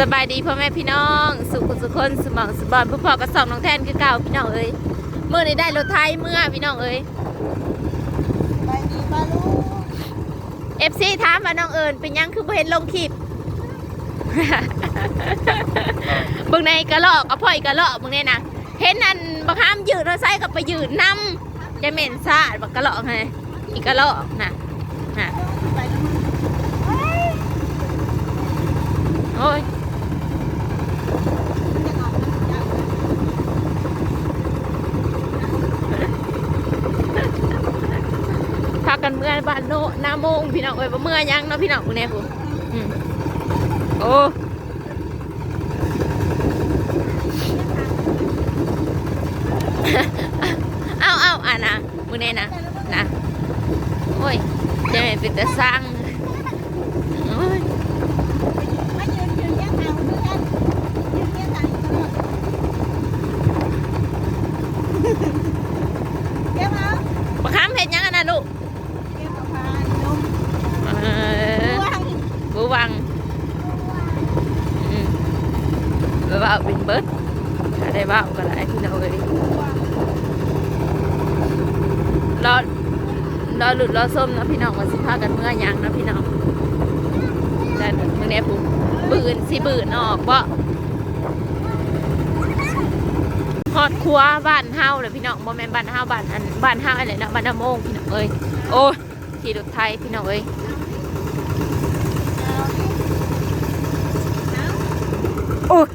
สบายดีพ่อแม่พี่น้อง สุขสุขคนสมองสบอนผู้พ่อก็สองน้องแทนคือเก่าพี่น้องเอ้ยเมื่อนี้ได้รถไทยเมื่อพี่น้องเอ้ยไปดีป้าลูกเอฟซีถามว่าน้องเอิญเป็นหยังคือบ่เห็นลงคลิปเบิ่งในกระลอกเอาพ่อยกระลอกเบิ่งในนะเห็นอันบักห้ามยืดเราใส่กับไปยืดนำจะเหม็นซาดบักกระลอกไงอีกกระลอกน่ะน่ะไปน้ำมันเฮ้ยโอ้ย จะออกน้ำจาก พากันเมื่อบ้านโนนาโมงพี่น้องเอ้ยบ่เมื่อยังเนาะพี่น้องคนนี้ผู้อืมโอ้เอาเอาอะนะมือนี้นะนะโอ้ยจะไม่เป็นแต่สร้างโอ้ย มายืนยืนแยกทางด้วยกันยืนแยกทางตลอดเก็บเอา ประคำเห็นยังอะนะลูก เก็บเอาพาลม เออ วาง บูวังอืมเออว่าเอาเป็นเบิร์ดถ้าได้ว่าก็ได้พี่น้องเอ้ย รอรอห ลุดรอส้มนะพี่น้องว่าสิพากันเมื่อยังนะพี่น้องแต่เมื่อนี้ปุ๊บบืนสิบืนออกบ่ฮอดครัวบ้านเฮาเลยพี่น้องบ่แม่นบ้านเฮาบ้านอันบ้านเฮาอะไรนะบ้านนาโมงพี่น้องเอ้ยโอ้ยขี่รถไทยพี่น้องเอ้ยโอ้ย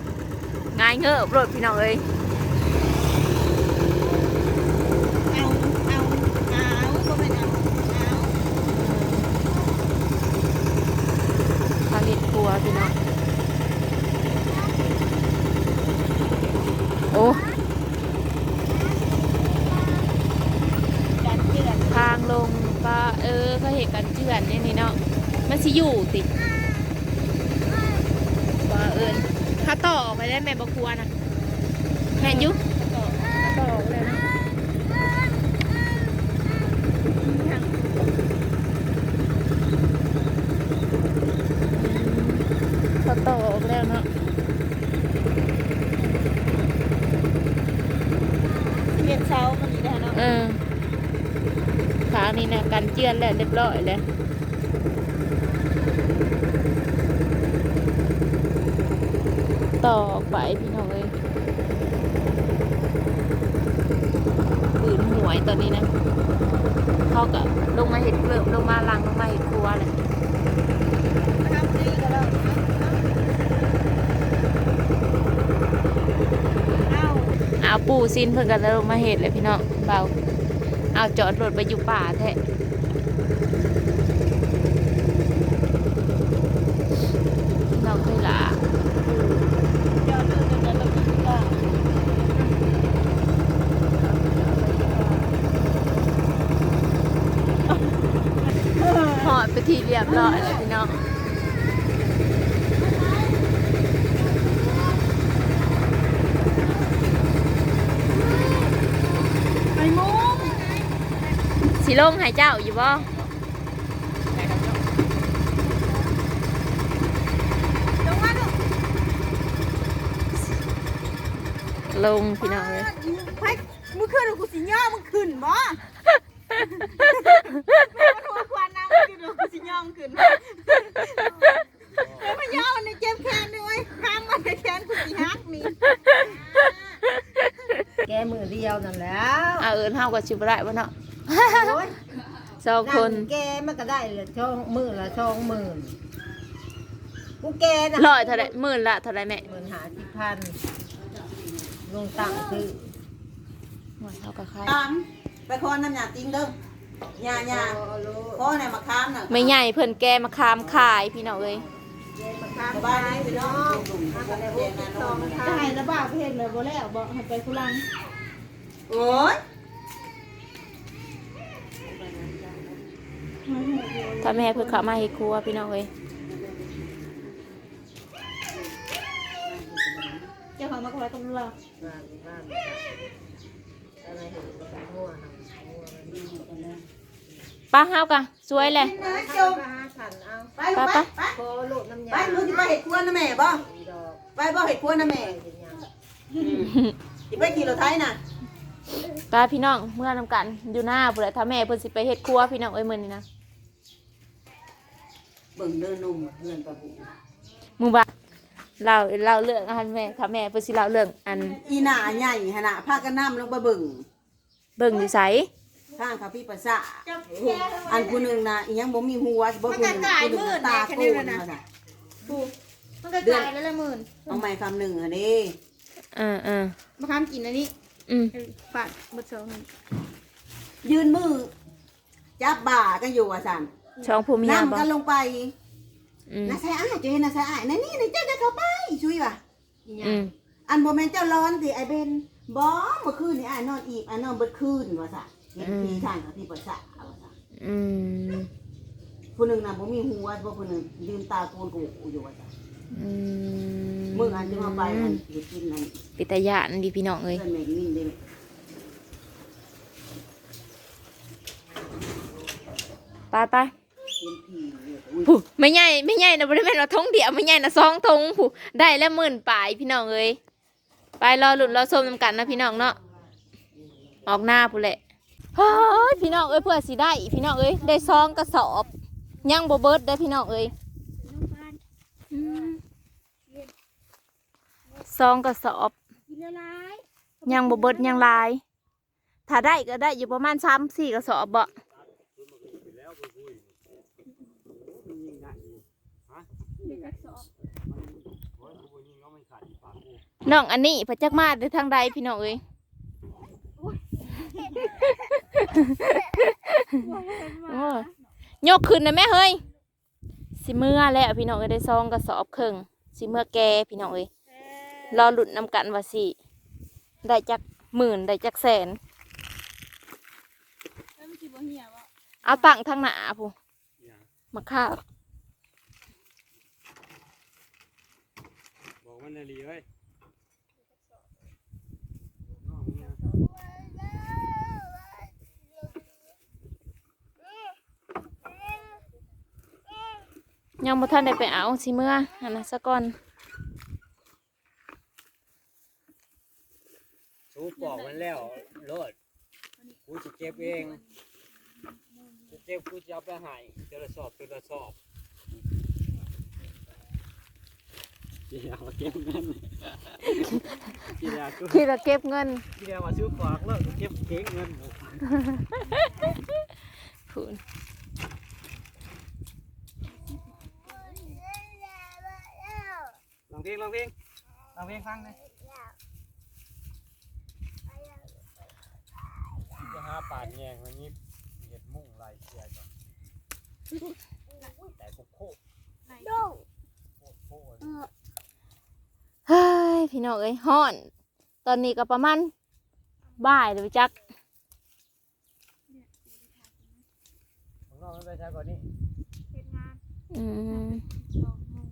ง่ายเงอะรถพี่น้องเอ้ย เอาเอาเอาก็ไม่เอาเอา ผลิตครัวพี่น้องโอ้ การเจือน ทางลงป้าเออเขาเห็น กันเจือนเนี่ยนี่เนาะมันสิอยู่ติว่าเอิญถ้าต่อไปได้แม่บครัวนะแม่นอยุต่อต่อเลยนะเขาต่อออกแล้วเนาะเรียนเช้ามันนี้ได้เนาะเออางนี้นะกันเจือนแล้วเรียบร้อยแล้วต่อไปพี่น้องเอ้ยปืนหวยตอนนี้นะเขากับลงมาเห็ดเกลือลงมาลังลงมาเห็ดครัวเลยเอาเอาปูซินเพิ่นกันแล้วลงมาเห็ดเลยพี่น้องเบา เอาจอดรถไปอยู่ป่าแท้พี่น้องเคยหลายอดเรื่องเดินแล้วก็ก็หอดไปทีเรียบร้อยเลยพี่น้อง ไปมุ้ง สิลงใหายเจ้าอยู่บ่ลงมาดูลงพี่น้องเลยไปมึงขึ้นกูสิย่อมึงขึ้นบ่หัวควันน้ำมึงขึ้นกูสิย่อมึงขึ้นเฮ้ยมาย่อมันในเจ็บแขนด้วยข้ามมันในแขนกูสิฮักนี่แกมือเดียวนั่นแหล้วเอาเอินเฮากับชิบไรบ่เนาะโอ้ย สองคน แกมันก็ได้ละช่องมือละช่องหมื่นกูแกนะร้อยเท่าไรหมื่นละเท่าไรแม่หมื่นหาสิบพันลงตังค์ซื้อหมดเท่ากับใครตามไปคอนน้ำยาติ้งเด้อหยาหยาคอเนี่ยมาค้ามน่ะไม่ใหญ่เพิ่นแกมาคามขายพี่น้องเอ้ยสบายดีพี่น้องเรียนงานน้องจะให้ระบาดเพศเลยบ่แล้วบ่ให้ไปคุรังโอ้ย ถ้าแม่เพิ่นเข้ามาเฮ็ดครัวพี่น้องเอ้ยเจ้าของมาคุยกับเราบ้านบ้านอะไรเห็นกันมั่วนะมั่วมันป้าเฮากะสวยเลยนะจเอามไปหาฉันเอาไปลูกไปไปโคลูกน้ำยาไปลูกที่ไปเห็ดครัวนะแม่บ่อีดอไปบ่เห็ดครัวนะแม่สิไปขี่รถไถน่ะตาพี่น้องเมื่อนำกันอยู่หน้าเพื่อถ้าแม่เพิ่นสิไปเฮ็ดครัวพี่น้องเอ้ยมื้อนี้นะ เบิ่งเดินนุ่มเพื่อนปะบุมึงว่าเราเราเรื่องอันแม่ถ้าแม่เพิ่นสิเล่าเรื่องอันอีหน้าใหญ่หั่นน่ะพากันน้ำลงไปเบิ่งเบิ่งอยู่ไสข้างเขาพี่ประสาอันผู้หนึงน่ะอีหยังบ่มีหัวบ่ผู้หนึงผู้หนึงน่ะตาโกนว่าซั่นมันก็กลายแล้วละหมื่นเอาไม้คำหนึ่งอันนี้เออเออมาค้ามกินอันนี้อืมเออฝาดหมดสองหนึ่งยืนมือจับบ่ากันอยู่ว่าซั่น ช่องผู้เมียนั่งบ่กันลงไปอืมน่าใส่อ้ายจะเห็นน่าใส่อ้ายนั่นนี่นี่เจ้าจะเข้าไปช่วยว่ะอืมอันบ่แม่นเจ้าร้อนสิไอ้เบนบ่เมื่อคืนนี่อ้ายนอนอีบอ้ายนอนเบิดคืนว่าซั่นเห็นผีทางกับพี่ประสาว่าซั่นอืมผู้หนึงน่ะบ่มีหัวบ่ผู้หนึงยืนตาโกนกูอยู่ว่าซั่นอืมมื้ออันจะมาไปอันสิกินอันปิตายานดีพี่น้องเอ้ยเพิ่นแม่กินได้ไปไปเห็น ผีอยู่อุ้ยผู้ไม่ใหญ่ไม่ใหญ่นะบ่ได้แม่นว่าทงเดียวไม่ใหญ่นะสองทงผู้ได้แล้วหมื่นปลายพี่น้องเอ้ยไปรอหลุดรอส้มนำกันนะพี่น้องเนาะออกหน้าผู้นแหละเฮ้ยพี่น้องเอ้ยเพื่อสิได้พี่น้องเอ้ยได้ซองกระสอบยังบ่เบิดได้อพี่น้องเอ้ยอืมซองกระสอบกินละลายยังบ่เบิดยังหลาย ถ้าได้ก็ได้อยู่ประมาณสามสี่กระสอบบ่ น้องอันนี้พระจักมาได้ทางใดพี่น้องเอ้ยโอ้ยยกขึ้นนะแม่เฮ้ยสิเมื่อแล้วพี่น้องเอ้ยได้ซองกระสอบครึ่งสิเมื่อแกพี่น้องเอ้ยรอหลุดนำกันว่าสิได้จักหมื่นได้จักแสน แล้วมันสิบ่เหี่ยวอะเอาตังค์ทางหน้าผู้มาข้าวบอกมันนาลีเว้ย ยังบ่ทันได้ไปเอาสิเมื่ออันนั้นซะก่อนชูปอกมันแล้วโลดกูจะเก็บเองกูเก็บกูจะเอาไปใหายเจละสอบเจละสอบกีฬามาเก็บเงินกีฬากูคิดว่าเก็บเงินกีฬามาซื้อฝากแล้วกูเก็บเก็งเงิน พูน ลองเพลงลองเพลงลองเพลงฟังเลยจะหาป่านแยงวันนี้เห็ดมุ่งลายเสียก่อนแต่กูโคตรโคตรโคตรเฮ้ยพี่น้องเอ้ยฮ้อน ตอนนี้ก็ประมาณบ่ายเลยจักมึงนอกมันไปใช้ก่อนนี่เฮ็ดงานอืม สองโมง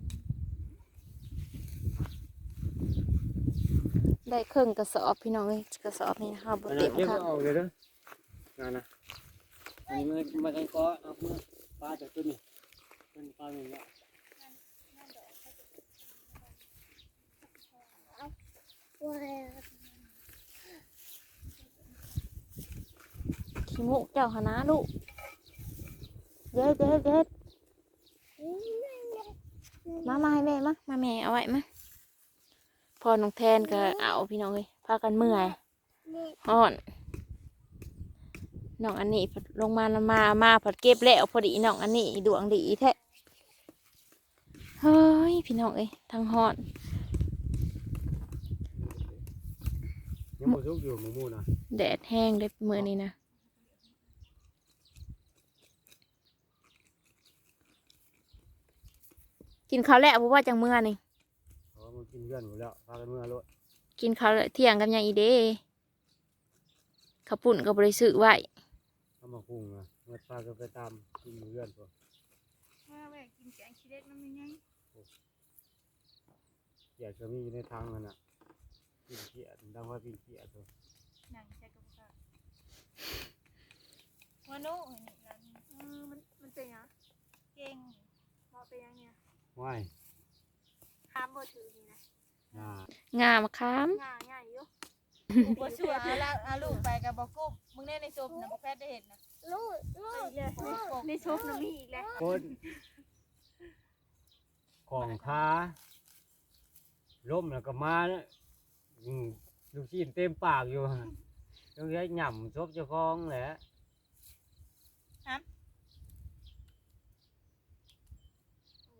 ได้ครึ่งกระสอบพี่น้องเอ้ยกระสอบนี่นะคะบ่อันเต็นั้นมเก็บค่ะเอาเลยเด้อนั่นนะอันนี้มันมันกันก็เอาเมื่อปลาจากต้นนี่ต้นปลาหนึ่งละขี้มุกเจ้าคณะลูกเย็ดเย็ดเย็ดมามาให้แม่มามาแม่เอาไว้มา พอน้องแทนก็เอาพี่น้องเอ้ยพากันเมื่อยฮ้อนน้องอันนี้ผัดลงมาแล้วมามาผัดเก็บแล้วพอดีน้องอันนี้ดวงดีแท้เฮ้ยพี่น้องเอ้ยทั้งฮ้อนยังบ่สุกอยู่หมูหมูนะแดดแห้งเลยมือนี้นะกินข้าวแล้วเพราะว่าจังเมื่อนี่ เพราะมันกินเพื่อนหมดแล้วพากันเมื่อรถกินข้าวแล้วเที่ยงกันยังอีเด้ข้าวปุ่นก็บริสุทธิ์ไว้เอามาคุ้งนะมันพากันไปตามกินเพื่อนตัวมาแม่กินแกงขี้เล็กน้ำมันไงอยากจะมีอยู่ในทางนั่นน่ะกินเกียดดังว่ากินเกียดตัวหนังใส่กับข้าววานุเห็นร้านนี้เออมันมันเป็นหยังเก่งพอเป็นหยังเนี่ยว่ายข้ามบ่ถือนี่นะอ่างามะขามงาใหญ่อยู่บ่ชัวร์เอาละเอาลูกไปกับบ่กุ๊บมึงแน่ในศพน่ะบ่แพทย์ได้เห็นนะลูกลูกเลยในชบน้ำมีอีกแล้วคนของค้าล้มแล้วก็มาเนี่ยอืมลูกชิ้นเต็มปากอยู่ต้องใช้หย่ำซบเจ้าของแหละ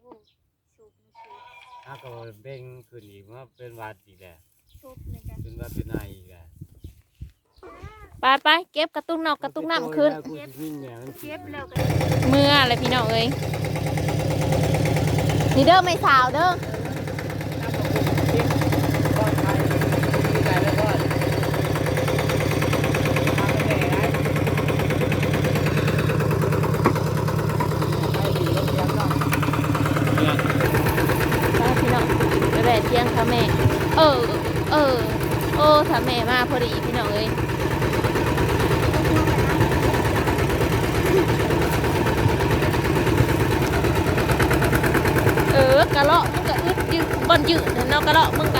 โอ้ชบนะชบ ถ้าก็เบ่งขึ้นอีกว่าเป็นหวัดอีกแหละชบเลยกันเป็นหวัดเป็นไออีกแหละไปไปเก็บกระตุ้งนอกกระตุ้งน้ำขึ้นกูสิวิ่งเนี่ยมันเก็บแล้วกันเมื่ออะไรพี่น้องเอ้ยนี่เด้อไม่สาวเด้อ ก้อนไข่ที่ไหนแล้วก้อนทำไปไหนไข่ดีลงเสียงเนาะเนี่ย ไปพี่น้องไปแบกเที่ยงค่ะแม่ เออ เออ โอ้ถ้าแม่มาพอดีพี่น้องเอ้ยเออกะเลาะมึงกะอึด ยืดบอนยืดเนาะกะเดาะมึงก